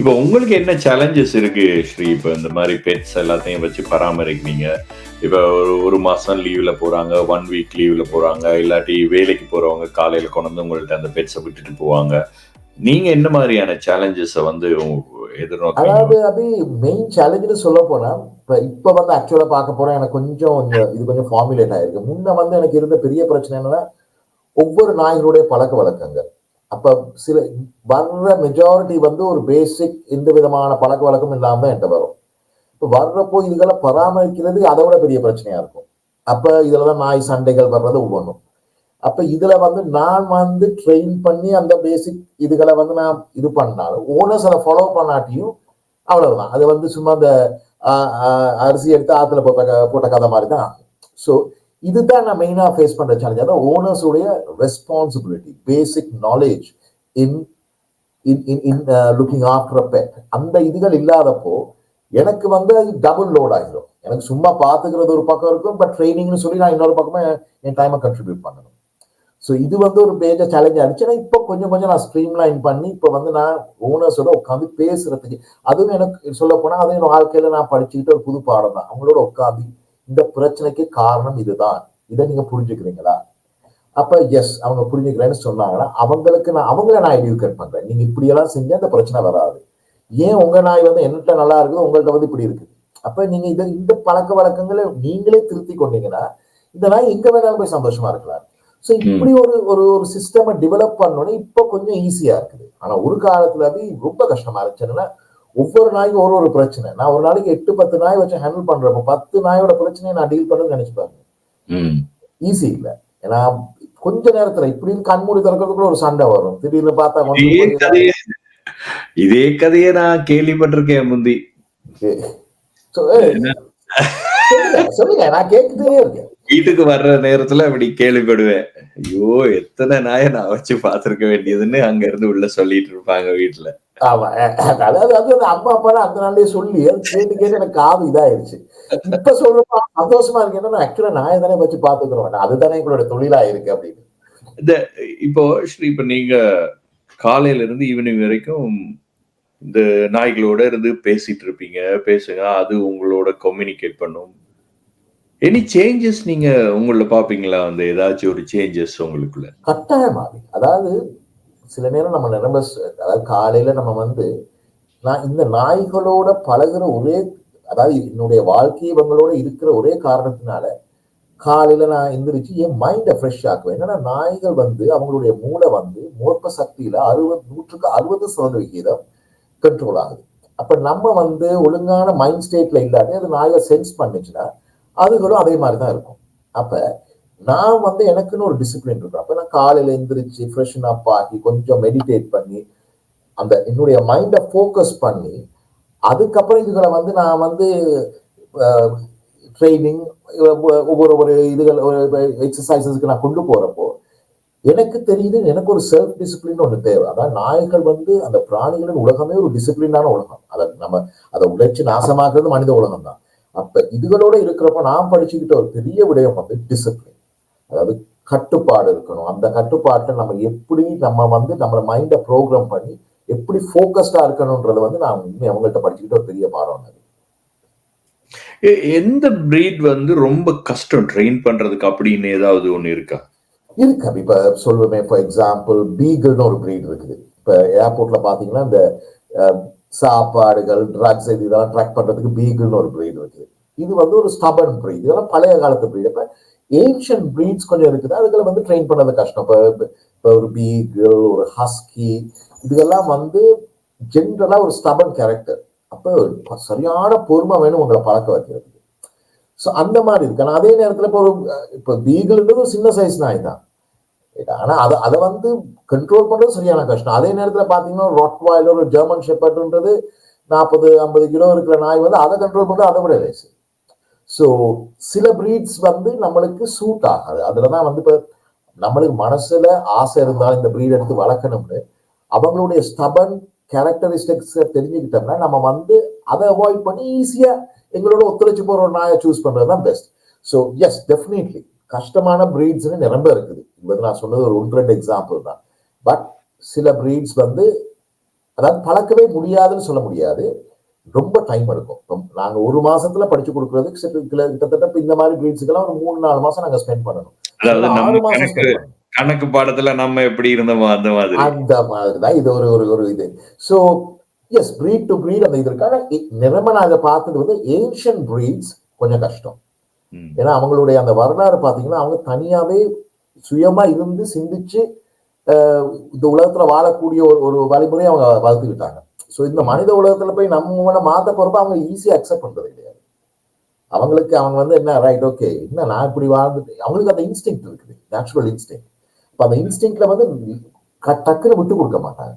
இப்போ உங்களுக்கு என்ன சேலஞ்சஸ் இருக்கு ஸ்ரீ? இப்போ இந்த மாதிரி பெட்ஸ் எல்லாத்தையும் வச்சு பராமரிக்கிறீங்க. இப்போ ஒரு ஒரு மாசம் லீவ்ல போறாங்க ஒன் வீக் லீவ்ல போறாங்க இல்லாட்டி வேலைக்கு போறவங்க காலையில கொண்டு வந்து அந்த பெட்ஸை விட்டுட்டு போவாங்க. நீங்க என்ன மாதிரியான சேலஞ்சஸை வந்து எதிர்நோக்கீங்க அதாவது அது மெயின் சேலஞ்சுன்னு சொல்ல போனா இப்ப இப்ப வந்து ஆக்சுவலா பார்க்க போறேன் எனக்கு கொஞ்சம் இது கொஞ்சம் ஃபார்முலேட் ஆயிருக்கு. முன்ன வந்து எனக்கு இருந்த பெரிய பிரச்சனை என்னன்னா ஒவ்வொரு நாய்களுடைய பழக்க வழக்கங்கள். அப்ப சில வர்ற மெஜாரிட்டி வந்து ஒரு பேசிக் எந்த விதமான பழக்க வழக்கம் இல்லாம தான் என்கிட்ட வரும். இப்போ வர்றப்போ இதுகளை பராமரிக்கிறது அதை விட பெரிய பிரச்சனையா இருக்கும். அப்ப இதுலதான் நாய் சண்டைகள் வர்றது ஒவ்வொன்றும். அப்ப இதுல வந்து நான் வந்து ட்ரெயின் பண்ணி அந்த பேசிக் இதுகளை வந்து நான் இது பண்ணாலும் ஓனர்ஸ் அதை ஃபாலோ பண்ணாட்டியும் அவ்வளவுதான். அது வந்து சும்மா அந்த அரிசி எடுத்து ஆத்துல போட்ட க- போட்ட கதை மாதிரி தான். ஆகும் ஸோ இதுதான் நான் மெயினாக ஃபேஸ் பண்ற சேலஞ்ச் அதாவது ஓனர்ஸ் உடைய responsibility basic knowledge in in in in looking after pet அந்த இதுகள் இல்லாதப்போ எனக்கு வந்து அது டபுள் லோட் ஆகிடும் எனக்கு சும்மா பாத்துக்கிறது ஒரு பக்கம் இருக்கும் பட் ட்ரைனிங்னு சொல்லி நான் இன்னொரு பக்கமே என் டைமை கண்ட்ரிபியூட் பண்ணணும். ஸோ இது வந்து ஒரு மேஜர் சேலஞ்ச் இருந்துச்சு. ஆனா இப்போ கொஞ்சம் கொஞ்சம் நான் ஸ்ட்ரீம்லைன் பண்ணி இப்போ வந்து நான் ஓனர்ஸோட உட்காந்து பேசுறதுக்கு அதுவும் எனக்கு சொல்ல போனால் அதுவும் என் வாழ்க்கையில நான் படிச்சுக்கிட்டு ஒரு புது பாடம் தான். அவங்களோட உட்காந்து இந்த பிரச்சனைக்கு காரணம் இதுதான். இதை நீங்க புரிஞ்சுக்கிறீங்களா? அப்ப எஸ் அவங்க புரிஞ்சுக்கிறேன்னு சொன்னாங்கன்னா அவங்களுக்கு நான் அவங்கள நான் எடியூகேட் பண்றேன். நீங்க இப்படி எல்லாம் செஞ்சா இந்த பிரச்சனை வராது. ஏன் உங்க நாய் வந்து என்னட்ட நல்லா இருக்குது உங்கள்ட்ட வந்து இப்படி இருக்குது அப்ப நீங்க இதை இந்த பழக்க வழக்கங்களை நீங்களே திருத்தி கொண்டீங்கன்னா இந்த நாய் எங்க வேணாலும் போய் சந்தோஷமா இருக்கலாம். ஸோ இப்படி ஒரு ஒரு ஒரு சிஸ்டமை டெவலப் பண்ணோன்னே இப்போ கொஞ்சம் ஈஸியா இருக்குது. ஆனா ஒரு காலத்துல அது ரொம்ப கஷ்டமா இருந்துச்சுன்னா ஒவ்வொரு நாய்க்கும் ஒரு ஒரு பிரச்சனை. நான் ஒரு நாளைக்கு எட்டு பத்து நாய் வச்சு ஹேண்டில் பண்றப்போ பத்து நாயோட பிரச்சனையை நான் டீல் பண்ணணும்னு நினைச்சு பாருங்க. ம். ஈஸி இல்லை. ஏன்னா கொஞ்ச நேரத்துல இப்படின்னு கண்மூடி திறக்கிறதுக்குள்ள ஒரு சண்டை வரும். திடீர்னு பார்த்தா இதே கதையே நான் கேள்விப்பட்டிருக்கேன் முந்தி. சொல்லுங்க நான் கேட்டுட்டே இருக்கேன். வீட்டுக்கு வர்ற நேரத்துல அப்படி கேள்விப்படுவேன். ஐயோ எத்தனை நாயை நான் வச்சு பார்த்திருக்க வேண்டியதுன்னு அங்க இருந்து உள்ள சொல்லிட்டு இருப்பாங்க வீட்டுல. ஆமா அதாவது அது அந்த அம்மா அப்பா அந்த நாளே சொல்லி கேட்டு கேட்டு எனக்கு காது இதாயிருச்சு. இப்ப சொல்றப்ப சந்தோஷமா இருக்கு. என்னன்னா ஆக்சுவலா நான் தானே வச்சு பாத்துக்கிறோம் அதுதானே எங்களோட தொழிலா இருக்கு அப்படின்னு இப்போ ஸ்ரீ இப்ப நீங்க காலையில இருந்து ஈவினிங் வரைக்கும் இந்த நாய்களோட இருந்து பேசிட்டு இருப்பீங்க. பேசுங்க. அது உங்களோட கம்யூனிகேட் பண்ணும். எனி சேஞ்சஸ் நீங்க உங்கள பாப்பீங்களா? அந்த ஏதாச்சும் ஒரு சேஞ்சஸ் உங்களுக்குள்ள? கட்டாயமாக அதாவது சில நேரம் நம்ம நிரம்ப அதாவது காலையில நம்ம வந்து நான் இந்த நாய்களோட பழகிற ஒரே அதாவது என்னுடைய வாழ்க்கை இவங்களோட இருக்கிற ஒரே காரணத்தினால காலையில நான் எந்திரிச்சு என் மைண்டை ஃப்ரெஷ் ஆக்குவேன். என்னன்னா நாய்கள் வந்து அவங்களுடைய மூளை வந்து மோற்ப சக்தியில அறுபது நூற்றுக்கு அறுபது சதவிகிதம் கண்ட்ரோல் ஆகுது. அப்ப நம்ம வந்து ஒழுங்கான மைண்ட் ஸ்டேட்ல இல்லாட்டி அது நாயை சென்ஸ் பண்ணுச்சுன்னா அதுகளும் அதே மாதிரி தான் இருக்கும். அப்போ நான் வந்து எனக்குன்னு ஒரு டிசிப்ளின் இருக்கும் அப்போ நான் காலையில் எந்திரிச்சு ஃப்ரெஷன் அப் ஆகி கொஞ்சம் மெடிடேட் பண்ணி அந்த என்னுடைய மைண்டை ஃபோக்கஸ் பண்ணி அதுக்கப்புறம் இதுகளை வந்து நான் வந்து ட்ரைனிங் ஒவ்வொரு ஒரு இதுகள் எக்ஸசைசஸ்க்கு நான் கொண்டு போகிறப்போ எனக்கு தெரியுது எனக்கு ஒரு செல்ஃப் டிசிப்ளின் ஒன்று தேவை. அதான் நாய்கள் வந்து அந்த பிராணிகளின் உலகமே ஒரு டிசிப்ளினான உலகம். அதை நம்ம அதை உழைச்சி நாசமாக்குறது மனித உலகம் தான் அப்ப இதுகளோட இருக்கிறப்ப நான் படிச்சுக்கிட்ட ஒரு பெரிய விடயம் வந்து டிசிப்ளின் அதாவது கட்டுப்பாடு இருக்கணும். அந்த கட்டுப்பாட்டை நம்ம எப்படி நம்ம வந்து நம்ம மைண்டை ப்ரோக்ராம் பண்ணி எப்படி ஃபோக்கஸ்டா இருக்கணும்ன்றது வந்து நான் உண்மை அவங்கள்ட்ட படிச்சுக்கிட்ட ஒரு பெரிய பாடம் அது. எந்த பிரீட் வந்து ரொம்ப கஷ்டம் ட்ரெயின் பண்றதுக்கு அப்படின்னு ஏதாவது ஒண்ணு இருக்கா? இருக்கு. இப்ப சொல்லுவேன். ஃபார் எக்ஸாம்பிள் பீகிள்னு ஒரு breed இருக்குது. இப்ப ஏர்போர்ட்ல பாத்தீங்கன்னா இந்த சாப்பாடுகள் ட்ரக்ஸ் இது இதெல்லாம் ட்ராக் பண்ணுறதுக்கு பீகிள்னு ஒரு ப்ரீட் இருக்குது இது வந்து ஒரு ஸ்டபன் ப்ரீட் இதெல்லாம் பழைய காலத்து ப்ரீட் இப்போ ஏன்ஷியன் ப்ரீட்ஸ் கொஞ்சம் இருக்குது. அதுகளை வந்து ட்ரெயின் பண்ணது கஷ்டம். இப்போ இப்போ ஒரு பீகிள் ஒரு ஹஸ்கி இதெல்லாம் வந்து ஜென்ரலாக ஒரு ஸ்டபன் கேரக்டர் அப்போ சரியான பொறுமை வேணும் உங்களை பழக்க வைக்கிறதுக்கு. ஸோ அந்த மாதிரி இருக்கு. ஆனால் அதே நேரத்தில் இப்போ ஒரு இப்போ பீகிள்ன்றது ஒரு சின்ன சைஸ் நாய் தான். ஆனா அதை அதை வந்து கண்ட்ரோல் பண்றது சரியான கஷ்டம். அதே நேரத்துல பாத்தீங்கன்னா ராட் வாயில் ஒரு ஜெர்மன் ஷெப்பர்ட்ன்றது நாற்பது ஐம்பது கிலோ இருக்கிற நாய் வந்து அதை கண்ட்ரோல் பண்றது அதை விட லேசு ஸோ சில பிரீட்ஸ் வந்து நம்மளுக்கு சூட் ஆகாது. அதுல தான் வந்து இப்போ நம்மளுக்கு மனசுல ஆசை இருந்தால் இந்த பிரீட் எடுத்து வளர்க்கணும்னு. அவங்களுடைய ஸ்டபன் கேரக்டரிஸ்டிக்ஸ் தெரிஞ்சுக்கிட்டோம்னா நம்ம வந்து அதை அவாய்ட் பண்ணி ஈஸியா எங்களோட ஒத்துழைச்சு போற ஒரு நாயை சூஸ் பண்றது தான் பெஸ்ட் ஸோ எஸ் டெஃபினெட்லி கஷ்டமான பிரீட்ஸ்னு நிரம்ப இருக்குது. வந்து நான் சொன்னது ஒரு ஒன்று ரெண்டு எக்ஸாம்பிள் தான். பட் சில பிரீட்ஸ் வந்து அதாவது பழக்கவே முடியாதுன்னு சொல்ல முடியாது. ரொம்ப டைம் எடுக்கும். இப்ப நாங்க ஒரு மாசத்துல படிச்சு கொடுக்கறதுக்கு கிட்டத்தட்ட இப்ப இந்த மாதிரி பிரீட்ஸுக்கெல்லாம் ஒரு மூணு நாலு மாசம் நாங்க ஸ்பெண்ட் பண்ணணும். கணக்கு பாடத்துல நம்ம எப்படி இருந்தோமோ அந்த மாதிரி. அந்த மாதிரி தான் இது ஒரு ஒரு ஒரு இது. So yes breed to breed அந்த இது இருக்கான நிறம நான் இதை பார்த்தது வந்து ஏன்ஷியன் breeds கொஞ்சம் கஷ்டம். ஏன்னா அவங்களுடைய அந்த வரலாறு பார்த்தீங்கன்னா அவங்க தனியாவே சுயமா இருந்து சிந்திச்சு இந்த உலகத்துல வாழக்கூடிய ஒரு ஒரு வழிமுறையை அவங்க வளர்த்துக்கிட்டாங்க. ஸோ இந்த மனித உலகத்துல போய் நம்ம மாத்த போறப்ப அவங்க ஈஸியா அக்செப்ட் பண்றது கிடையாது. அவங்களுக்கு அவங்க வந்து என்ன ரைட் ஓகே என்ன நான் இப்படி வாழ்ந்துட்டு அவங்களுக்கு அந்த இன்ஸ்டிங் இருக்குது. நேச்சுரல் இன்ஸ்டிங் இப்போ அந்த இன்ஸ்டிங்ல வந்து டக்குன்னு விட்டு கொடுக்க மாட்டாங்க.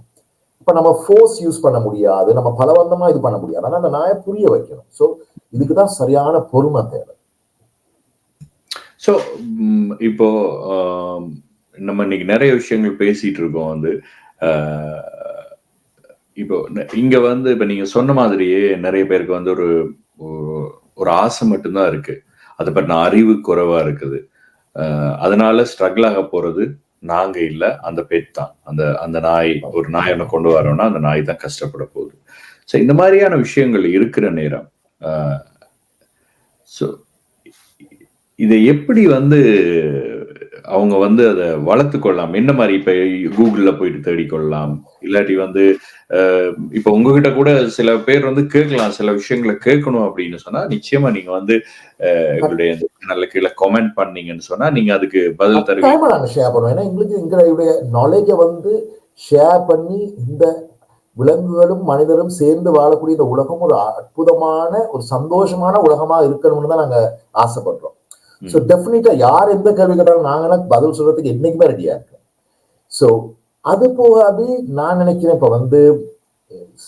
இப்ப நம்ம ஃபோர்ஸ் யூஸ் பண்ண முடியாது. நம்ம பலவந்தமா இது பண்ண முடியாது. ஆனா அந்த நாயை புரிய வைக்கணும். ஸோ இதுக்கு தான் சரியான பொறுமை தேவை. ஸோ இப்போ நம்ம இன்னைக்கு நிறைய விஷயங்கள் பேசிட்டு இருக்கோம் வந்து இப்போ இங்க வந்து இப்ப நீங்க சொன்ன மாதிரியே நிறைய பேருக்கு வந்து ஒரு ஒரு- ஆசை மட்டும்தான் இருக்கு. அதை பற்றின அறிவு குறைவா இருக்குது. அதனால ஸ்ட்ரகிள் ஆக போறது நாங்க இல்ல அந்த பெட் தான். அந்த அந்த நாய் ஒரு நாய் ஒன்று கொண்டு வரோம்னா அந்த நாய் தான் கஷ்டப்பட போகுது. ஸோ இந்த மாதிரியான விஷயங்கள் இருக்கிற நேரம் ஸோ இதை எப்படி வந்து அவங்க வந்து அதை வளர்த்து கொள்ளலாம்? என்ன மாதிரி இப்ப கூகுள்ல போயிட்டு தேடிக்கொள்ளலாம்? இல்லாட்டி வந்து இப்ப உங்ககிட்ட கூட சில பேர் வந்து கேட்கலாம். சில விஷயங்களை கேட்கணும் அப்படின்னு சொன்னா நிச்சயமா நீங்க வந்து எங்களுடைய சேனல்ல கீழே கமெண்ட் பண்ணீங்கன்னு சொன்னா நீங்க அதுக்கு பதில் தருவீங்க. டைமா நாங்க ஷேர் பண்ணுவோம் ஏன்னா எங்களுக்கு எங்களுடைய நாலேஜை வந்து ஷேர் பண்ணி இந்த விலங்குகளும் மனிதரும் சேர்ந்து வாழக்கூடிய இந்த உலகம் ஒரு அற்புதமான ஒரு சந்தோஷமான உலகமா இருக்கணும்னு தான் நாங்க ஆசைப்படுறோம். ஸோ டெஃபினட்டா யார் எந்த கேள்வி கேட்டாலும் நாங்களாம் பதில் சொல்றதுக்கு என்னைக்குமே ரெடியா இருக்கோம். ஸோ அது போகாது நான் நினைக்கிறேன் இப்ப வந்து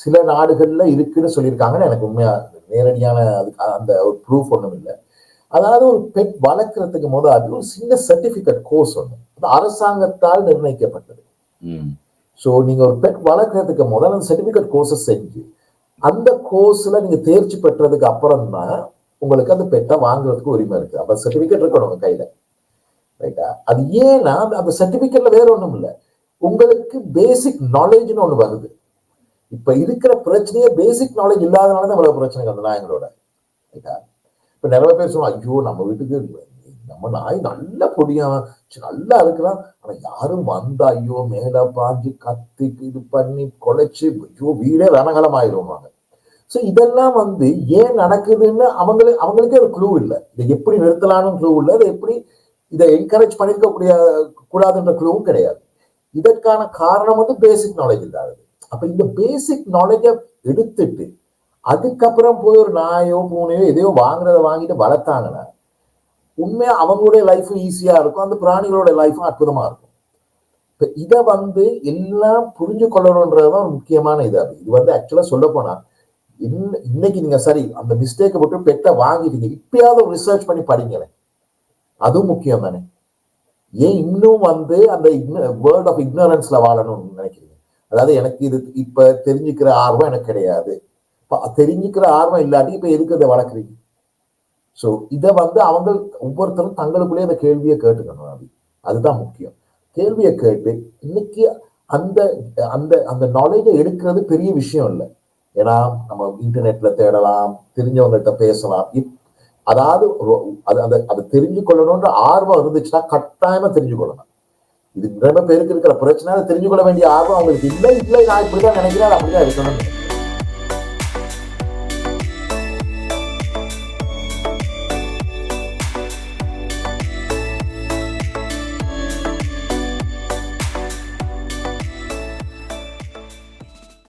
சில நாடுகள்ல இருக்குன்னு சொல்லியிருக்காங்கன்னு எனக்கு உண்மையா நேரடியான அதுக்கு அந்த ஒரு ப்ரூஃப் ஒன்றும் இல்லை. அதாவது ஒரு பெட் வளர்க்கறதுக்கு முதல் அது ஒரு சின்ன சர்டிபிகேட் கோர்ஸ் ஒன்று அது அரசாங்கத்தால் நிர்ணயிக்கப்பட்டது. ஸோ நீங்க ஒரு பெட் வளர்க்கறதுக்கு முதல்ல அந்த சர்டிபிகேட் கோர்ஸை செஞ்சு அந்த கோர்ஸ்ல நீங்க தேர்ச்சி பெற்றதுக்கு அப்புறம் தான் உங்களுக்கு அந்த பெட்டை வாங்குறதுக்கு உரிமை இருக்கு. அப்ப சர்டிபிகேட் இருக்கணும் உங்க கையில. ரைட்டா அது ஏன்னா அந்த- சர்டிபிகேட்ல வேற ஒண்ணும் இல்லை. உங்களுக்கு பேசிக் நாலேஜ்னு ஒண்ணு வருது. இப்ப இருக்கிற பிரச்சனையே பேசிக் நாலேஜ் இல்லாதனால தான் இவ்வளவு பிரச்சனை அந்த நாயங்களோட ரைட்டா இப்ப நிறைய பேர் சொல்லுவாங்க ஐயோ நம்ம வீட்டுக்கு நம்ம நாய் நல்ல பொடியான் நல்லா இருக்கலாம். ஆனா யாரும் வந்தா ஐயோ மேல பாஞ்சு கத்தி இது பண்ணி கொலைச்சு ஐயோ வீடே ரணகலம் ஆயிடுவாங்க ஸோ இதெல்லாம் வந்து ஏன் நடக்குதுன்னு அவங்களுக்கு அவங்களுக்கே ஒரு க்ளூ இல்லை. இதை எப்படி நிறுத்தலாம்னு க்ளூ இல்லை. இதை எப்படி இதை என்கரேஜ் பண்ணிருக்க கூடிய கூடாதுன்ற க்ளூவும் கிடையாது. இதற்கான காரணம் வந்து பேசிக் நாலேஜ் இல்லாதது அப்ப இந்த பேசிக் நாலேஜை எடுத்துட்டு அதுக்கப்புறம் போய் ஒரு நாயோ பூனையோ எதையோ வாங்குறத வாங்கிட்டு வளர்த்தாங்கன்னா உண்மையா அவங்களுடைய லைஃபும் ஈஸியா இருக்கும். அந்த பிராணிகளோட லைஃபும் அற்புதமா இருக்கும். இப்ப இதை வந்து எல்லாம் புரிஞ்சு கொள்ளணுன்றதுதான் தான் முக்கியமான இது. அது இது வந்து ஆக்சுவலா சொல்ல போனா இன்னைக்கு நீங்க சரி அந்த மிஸ்டேக்கை மட்டும் பெட்டை வாங்கிட்டீங்க. இப்பயாவது ரிசர்ச் பண்ணி படிங்களேன் அதுவும் முக்கியம் தானே. ஏன் இன்னும் வந்து அந்த வேர்ல்ட் ஆஃப் இக்னரன்ஸ்ல வாழணும்னு நினைக்கிறீங்க? அதாவது எனக்கு இது இப்ப தெரிஞ்சுக்கிற ஆர்வம் எனக்கு கிடையாது. தெரிஞ்சுக்கிற ஆர்வம் இல்லாட்டி இப்ப எதுக்கு இதை வளர்க்குறீங்க? ஸோ இதை வந்து அவங்க ஒவ்வொருத்தரும் தங்களுக்குள்ளே அந்த கேள்வியை கேட்டுக்கணும் அது. அதுதான் முக்கியம். கேள்வியை கேட்டு இன்னைக்கு அந்த அந்த அந்த நாலேஜை எடுக்கிறது பெரிய விஷயம் இல்லை. ஏன்னா நம்ம இன்டர்நெட்ல தேடலாம் தெரிஞ்சவங்கள்ட்ட பேசலாம். இப்- அதாவது அது அதை அதை தெரிஞ்சு கொள்ளணும்ன்ற ஆர்வம் இருந்துச்சுன்னா கட்டாயமா தெரிஞ்சு கொள்ளணும் இது நிறைய பேருக்கு இருக்கிற பிரச்சனை தெரிஞ்சு கொள்ள வேண்டிய ஆர்வம் அவங்களுக்கு இல்லை இல்லை நான் இப்படிதான் நினைக்கிறேன் அப்படிதான் இருக்கணும்.